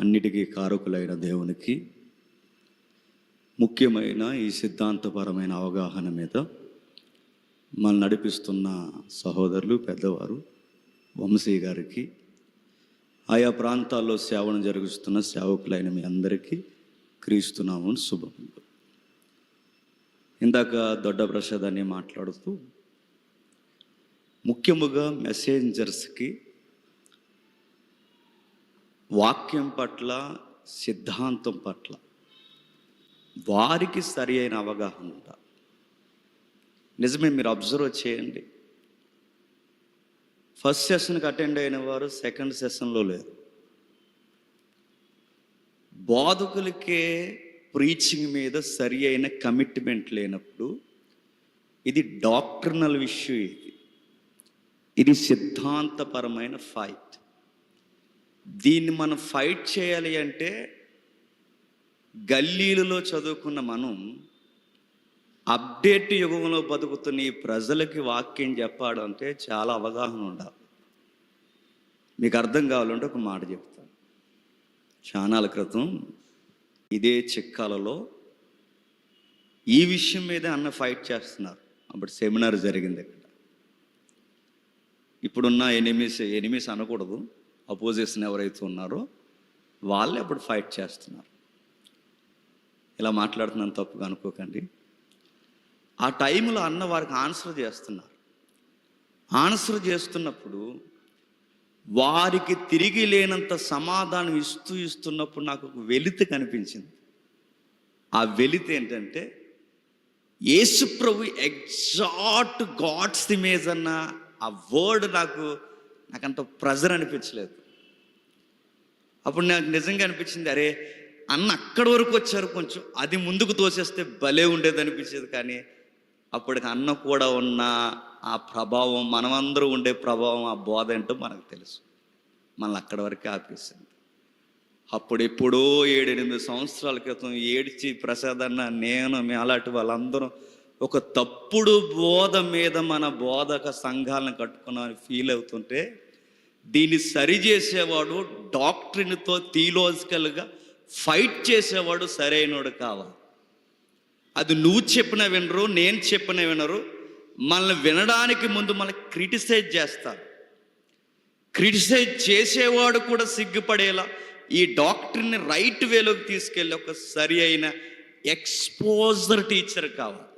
అన్నిటికీ కారకులైన దేవునికి ముఖ్యమైన ఈ సిద్ధాంతపరమైన అవగాహన మీద మనం నడిపిస్తున్న సహోదరులు పెద్దవారు వంశీ గారికి ఆయా ప్రాంతాల్లో సేవను జరుగుతున్న సేవకులైన మీ అందరికీ క్రీస్తున్నాము శుభం ఇందాక దొడ్డ ప్రసాద్ అని మాట్లాడుతూ ముఖ్యముగా మెసేంజర్స్కి వాక్యం పట్ల సిద్ధాంతం పట్ల వారికి సరి అయిన అవగాహన ఉండాలి. నిజమే మీరు అబ్జర్వ్ చేయండి. ఫస్ట్ సెషన్కి అటెండ్ అయిన వారు సెకండ్ సెషన్లో లేరు. బోధకులకే ప్రీచింగ్ మీద సరి అయిన కమిట్మెంట్ లేనప్పుడు ఇది డాక్టర్నల్ ఇష్యూ ఇది. ఇది సిద్ధాంతపరమైన ఫైట్. దీన్ని మనం ఫైట్ చేయాలి అంటే గల్లీలలో చదువుకున్న మనం అప్డేట్ యుగంలో బతుకుతున్న ఈ ప్రజలకి వాక్యం చెప్పాలంటే చాలా అవగాహన ఉండాలి. మీకు అర్థం కావాలంటే ఒక మాట చెప్తాను. చానాల క్రితం ఇదే చిక్కాలలో ఈ విషయం మీద అన్న ఫైట్ చేస్తున్నారు. అప్పుడు సెమినార్ జరిగింది ఇక్కడ ఇప్పుడున్న ఎనిమిస్ ఎనిమిస్ అనకూడదు. అపోజిషన్ ఎవరైతే ఉన్నారో వాళ్ళే అప్పుడు ఫైట్ చేస్తున్నారు. ఇలా మాట్లాడుతున్నాను తప్పుగా అనుకోకండి. ఆ టైంలో అన్న వారికి ఆన్సర్ చేస్తున్నారు. ఆన్సర్ చేస్తున్నప్పుడు వారికి తిరిగి లేనంత సమాధానం ఇస్తూ ఇస్తున్నప్పుడు నాకు ఒక వెలితి కనిపించింది. ఆ వెలితి ఏంటంటే యేసుప్రభు ఎగ్జాక్ట్ గాడ్స్ ఇమేజ్ అన్న ఆ వర్డ్ నాకు నాకు అంత ప్రెజర్ అనిపించలేదు. అప్పుడు నాకు నిజంగా అనిపించింది అరే అన్న అక్కడి వరకు వచ్చారు కొంచెం అది ముందుకు తోసేస్తే భలే ఉండేది అనిపించేది కానీ అప్పటికి అన్న కూడా ఉన్న ఆ ప్రభావం మనమందరూ ఉండే ప్రభావం ఆ బోధ ఏంటో మనకు తెలుసు. మనల్ని అక్కడి వరకే ఆపేసింది. అప్పుడు ఎప్పుడో ఏడెనిమిది సంవత్సరాల క్రితం ఏడ్చి ప్రసాద్ అన్న నేను మేలాటి అలాంటి వాళ్ళందరం ఒక తప్పుడు బోధ మీద మన బోధక సంఘాలను కట్టుకున్నామని ఫీల్ అవుతుంటే దీన్ని సరిచేసేవాడు డాక్టరీన్తో థియలాజికల్గా ఫైట్ చేసేవాడు సరైనడు కావాలి అది నువ్వు చెప్పిన వినరు నేను చెప్పిన వినరు. మనల్ని వినడానికి ముందు మనల్ని క్రిటిసైజ్ చేస్తారు క్రిటిసైజ్ చేసేవాడు కూడా సిగ్గుపడేలా ఈ డాక్టర్ని రైట్ వేలోకి తీసుకెళ్ళి ఒక సరి అయిన ఎక్స్పోజర్ టీచర్ కావాలి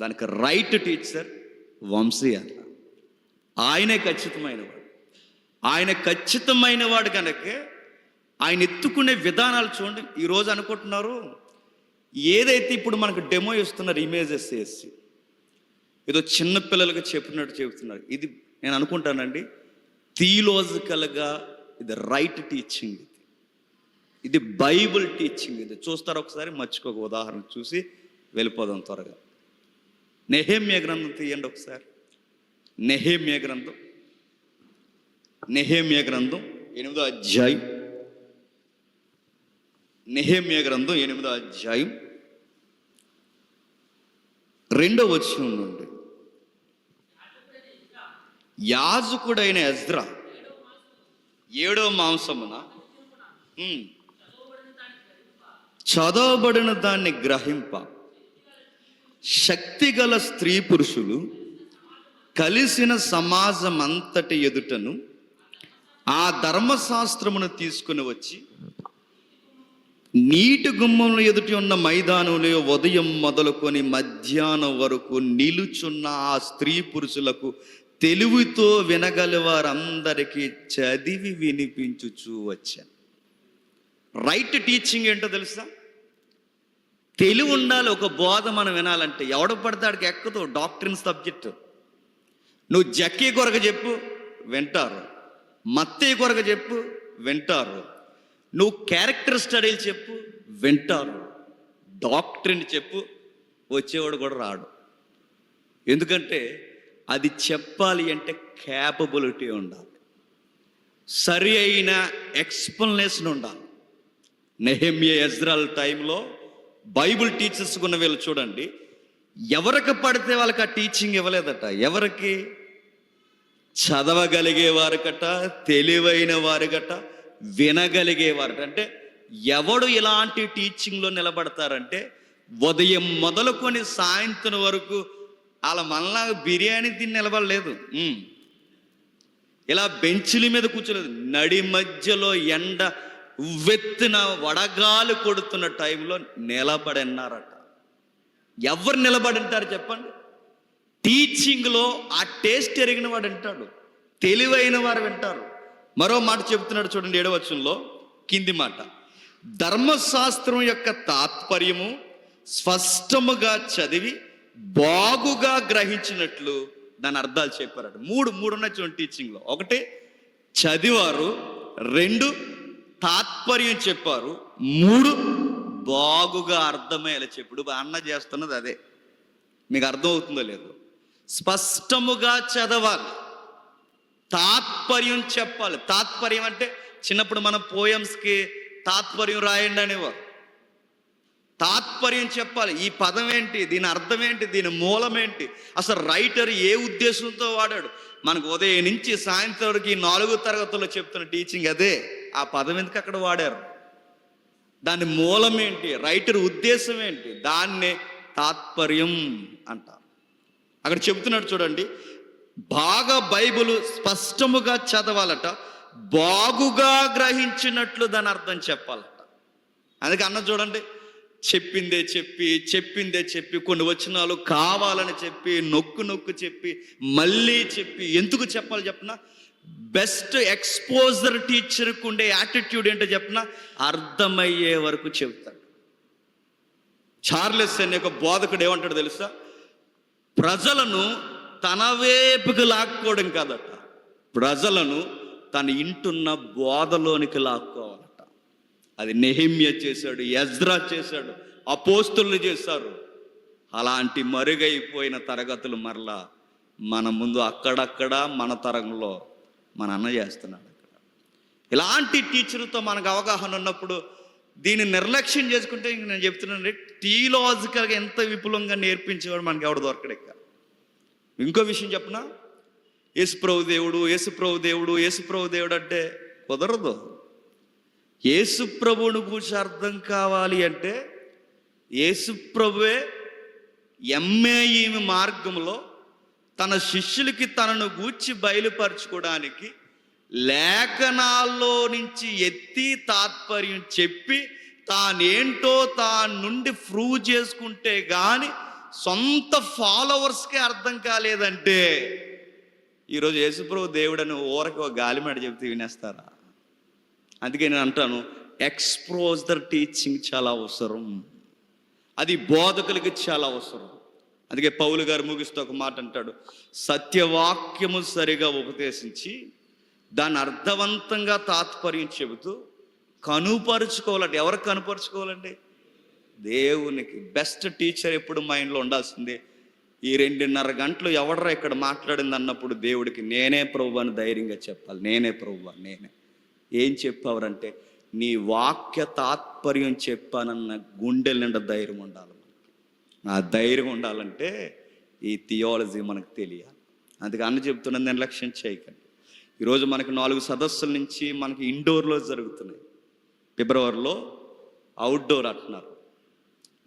దానికి రైట్ టీచర్ వంశీ అన్న. ఆయనే ఖచ్చితమైనవాడు. ఆయన ఖచ్చితమైన వాడు కనుక ఆయన ఎత్తుకునే విధానాలు చూడండి. ఈరోజు అనుకుంటున్నారు ఏదైతే ఇప్పుడు మనకు డెమో ఇస్తున్నారు ఇమేజెస్ వేసి ఏదో చిన్న పిల్లలకు చెప్పినట్టు చెబుతున్నారు. ఇది నేను అనుకుంటానండి థియలాజికల్గా ఇది రైట్ టీచింగ్ ఇది. ఇది బైబుల్ టీచింగ్ ఇది. చూస్తారు ఒకసారి? మర్చిపోక ఉదాహరణ చూసి వెళ్ళిపోదాం త్వరగా. నెహేమ్య గ్రంథం తీయండి ఒకసారి. నెహేమ్య గ్రంథం. నెహేమ్య గ్రంథం ఎనిమిదో అధ్యాయం. నెహేమ్య గ్రంథం ఎనిమిదో అధ్యాయం. రెండో వచనం నుండి. యాజకుడైన ఎజ్రా. ఏడో మాంసమున. చదవబడిన దాన్ని గ్రహింప. శక్తిగల స్త్రీ పురుషులు కలిసిన సమాజం అంతటి ఎదుటను ఆ ధర్మశాస్త్రమును తీసుకుని వచ్చి నీటి గుమ్మంలో ఎదుటి ఉన్న మైదానంలో ఉదయం మొదలుకొని మధ్యాహ్నం వరకు నిలుచున్న ఆ స్త్రీ పురుషులకు తెలివితో వినగల వారందరికీ చదివి వినిపించుచూ వచ్చాను. రైట్ టీచింగ్ ఏంటో తెలుసా? తెలివి ఉండాలి ఒక బోధ మనం వినాలంటే. ఎవడ పడతాడికి ఎక్కదు డాక్టరిన్ సబ్జెక్ట్ నువ్వు జక్కీ కొరక చెప్పు వింటారు. మత్తయ్య కొరక చెప్పు వింటారు. నువ్వు క్యారెక్టర్ స్టడీలు చెప్పు వింటారు. డాక్టరిని చెప్పు వచ్చేవాడు కూడా రాడు. ఎందుకంటే అది చెప్పాలి అంటే క్యాపబిలిటీ ఉండాలి. సరి అయిన ఎక్స్ప్లెనేషన్ ఉండాలి. నెహమ్య ఎజ్రాల్ టైంలో బైబుల్ టీచర్స్ ఉన్న వీళ్ళు చూడండి ఎవరికి పడితే వాళ్ళకి ఆ టీచింగ్ ఇవ్వలేదట. ఎవరికి? చదవగలిగే వారికట తెలివైన వారికట వినగలిగేవారు అంటే ఎవడు ఇలాంటి టీచింగ్లో నిలబడతారంటే ఉదయం మొదలుకొని సాయంత్రం వరకు వాళ్ళ మళ్ళా బిర్యానీ తిని నిలబడలేదు. ఇలా బెంచ్ల మీద కూర్చోలేదు నడి మధ్యలో ఎండ ఉవ్వెత్తిన వడగాలు కొడుతున్న టైంలో నిలబడిన్నారట. ఎవరు నిలబడింటారు చెప్పండి? టీచింగ్లో ఆ టేస్ట్ ఎరిగిన వాడు వింటాడు. తెలివైన వారు వింటారు. మరో మాట చెబుతున్నాడు చూడండి ఏడవచనంలో కింది మాట. ధర్మశాస్త్రం యొక్క తాత్పర్యము స్పష్టముగా చదివి బాగుగా గ్రహించినట్లు దాని అర్థాలు చెప్పారట. మూడు మూడు ఉన్నాయి చూడండి టీచింగ్లో ఒకటి చదివారు. రెండు తాత్పర్యం చెప్పారు. మూడు బాగుగా అర్థమయ్యేలా చెప్పుడు. అన్న చేస్తున్నది అదే. మీకు అర్థం అవుతుందో లేదో. స్పష్టముగా చదవాలి. తాత్పర్యం చెప్పాలి. తాత్పర్యం అంటే చిన్నప్పుడు మన పోయమ్స్కి తాత్పర్యం రాయండి అనేవారు. తాత్పర్యం చెప్పాలి. ఈ పదం ఏంటి? దీని అర్థం ఏంటి? దీని మూలం ఏంటి? అసలు రైటర్ ఏ ఉద్దేశంతో వాడాడు? మనకు ఉదయం నుంచి సాయంత్రం వరకు ఈ నాలుగో తరగతుల్లో చెప్తున్న టీచింగ్ అదే. ఆ పదం ఎందుకు అక్కడ వాడారు? దాని మూలం ఏంటి? రైటర్ ఉద్దేశం ఏంటి? దాన్నే తాత్పర్యం అంటారు. అక్కడ చెబుతున్నాడు చూడండి బాగా బైబిల్ స్పష్టముగా చదవాలట బాగుగా గ్రహించినట్లు దాని అర్థం చెప్పాలట. అందుకే అన్న చూడండి చెప్పిందే చెప్పి చెప్పిందే చెప్పి కొన్ని వచనాలు కావాలని చెప్పి నొక్కు నొక్కు చెప్పి మళ్ళీ చెప్పి ఎందుకు చెప్పాలి చెప్పినా? బెస్ట్ ఎక్స్పోజర్ టీచర్కి ఉండే యాటిట్యూడ్ ఏంటో చెప్పిన? అర్థమయ్యే వరకు చెబుతాడు. చార్లెస్ అనే ఒక బోధకుడు ఏమంటాడు తెలుసా? ప్రజలను తన వైపుకి లాక్కోవడం కాదట. ప్రజలను తన ఇంటున్న బోధలోనికి లాక్కోవాలట. అది నెహిమ్య చేశాడు ఎజ్రా చేశాడు అపోస్తులు చేశారు. అలాంటి మరుగైపోయిన తరగతులు మరలా మన ముందు అక్కడక్కడ మన తరంలో మన అన్న చేస్తున్నాడు అక్కడ. ఇలాంటి టీచర్తో మనకు అవగాహన ఉన్నప్పుడు దీన్ని నిర్లక్ష్యం చేసుకుంటే ఇంక నేను చెప్తున్నాను టీలాజికల్గా ఎంత విపులంగా నేర్పించేవాడు మనకి ఎవడు దొరకడు ఇక. ఇంకో విషయం చెప్పనా? యేసుప్రభు దేవుడు యేసుప్రభు దేవుడు యేసుప్రభు దేవుడు అంటే కుదరదు. యేసుప్రభుని గురించి అర్థం కావాలి అంటే యేసుప్రభువే ఎంఏ మార్గంలో తన శిష్యులకి తనను గూర్చి బయలుపరచుకోవడానికి లేఖనాల్లో నుంచి ఎత్తి తాత్పర్యం చెప్పి తానేంటో తాను నుండి ప్రూవ్ చేసుకుంటే కానీ సొంత ఫాలోవర్స్కే అర్థం కాలేదంటే ఈరోజు యేసుప్రభు దేవుడని ఊరకి ఒక గాలిమేడ చెప్తే వినేస్తారా? అందుకే నేను అంటాను ఎక్స్ప్రోజర్ టీచింగ్ చాలా అవసరం. అది బోధకులకి చాలా అవసరం. అందుకే పౌలు గారు ముగిస్తూ ఒక మాట అంటాడు సత్యవాక్యము సరిగా ఉపదేశించి దాన్ని అర్థవంతంగా తాత్పర్యం చెబుతూ కనుపరుచుకోవాలంటే ఎవరు కనుపరుచుకోవాలండి? దేవునికి. బెస్ట్ టీచర్ ఎప్పుడు మైండ్లో ఉండాల్సిందే ఈ రెండున్నర గంటలు ఎవడరా ఇక్కడ మాట్లాడింది? అన్నప్పుడు దేవుడికి నేనే ప్రభు అని ధైర్యంగా చెప్పాలి. నేనే ప్రభు నేనే. ఏం చెప్పావరంటే నీ వాక్య తాత్పర్యం చెప్పానన్న గుండెల నిండా ధైర్యం ఉండాలి. ఆ ధైర్యం ఉండాలంటే ఈ థియాలజీ మనకు తెలియాలి. అందుకే అన్న చెప్తున్నది నిర్లక్ష్యం చేయకండి. ఈరోజు మనకు నాలుగు సదస్సుల నుంచి మనకి ఇండోర్లో జరుగుతున్నాయి. ఫిబ్రవరిలో అవుట్డోర్ అంటున్నారు.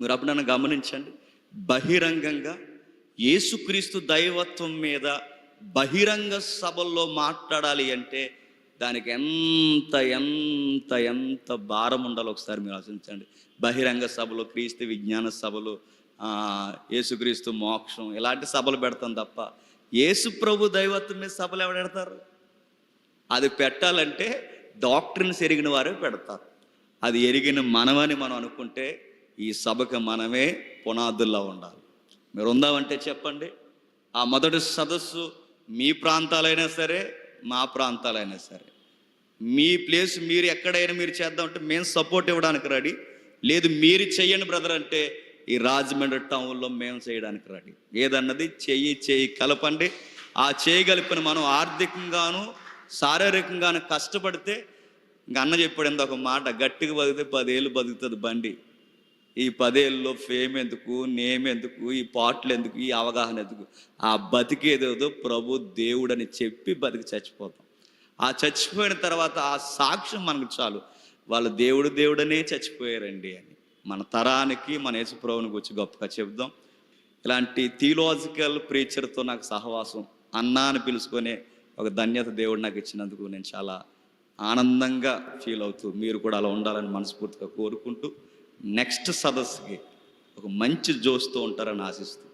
మీరు అప్పుడన్నా గమనించండి. బహిరంగంగా యేసుక్రీస్తు దైవత్వం మీద బహిరంగ సభల్లో మాట్లాడాలి అంటే దానికి ఎంత ఎంత ఎంత భారం ఉండాలో ఒకసారి మీరు ఆలోచించండి. బహిరంగ సభలు క్రీస్తు విజ్ఞాన సభలు యేసుక్రీస్తు మోక్షం ఇలాంటి సభలు పెడతాం తప్ప యేసు ప్రభు దైవత్వం మీద సభలు ఎవరు అది పెట్టాలంటే డాక్టర్ని ఎరిగిన వారే పెడతారు. అది ఎరిగిన మనమని మనం అనుకుంటే ఈ సభకు మనమే పునాదుల్లో ఉండాలి. మీరు ఉందామంటే చెప్పండి ఆ మొదటి సదస్సు మీ ప్రాంతాలైనా సరే మా ప్రాంతాలైనా సరే. మీ ప్లేస్ మీరు ఎక్కడైనా మీరు చేద్దామంటే మేము సపోర్ట్ ఇవ్వడానికి రెడీ. లేదు మీరు చెయ్యండి బ్రదర్ అంటే ఈ రాజమండ్రి టౌన్లో మేము చేయడానికి రెడీ. ఏదన్నది చెయ్యి చేయి కలపండి. ఆ చేయగలిపిన మనం ఆర్థికంగాను శారీరకంగాను కష్టపడితే ఇంక అన్న చెప్పాడు ఇంత ఒక మాట గట్టిగా బతికితే పదేళ్ళు బతుకుతుంది బండి. ఈ పదేళ్ళలో ఫేమ్ ఎందుకు నేమ్ ఎందుకు ఈ పాటలు ఎందుకు ఈ అవగాహన ఎందుకు? ఆ బతికేదేదో ప్రభు దేవుడని చెప్పి బతికి చచ్చిపోతాం. ఆ చచ్చిపోయిన తర్వాత ఆ సాక్ష్యం మనకు చాలు. వాళ్ళు దేవుడు దేవుడనే చచ్చిపోయారండి అని. మన తరానికి మన యేసుప్రభుని గురించి గొప్పగా చెబుదాం. ఇలాంటి థియలాజికల్ ప్రీచర్తో నాకు సహవాసం అన్నా అని పిలుచుకునే ఒక ధన్యత దేవుడు నాకు ఇచ్చినందుకు నేను చాలా ఆనందంగా ఫీల్ అవుతూ మీరు కూడా అలా ఉండాలని మనస్ఫూర్తిగా కోరుకుంటూ నెక్స్ట్ సదస్సుకి ఒక మంచి జోస్తో ఉంటారని ఆశిస్తూ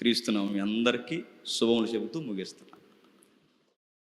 క్రీస్తున్నాం మీ అందరికీ శుభములు చెబుతూ ముగిస్తున్నాను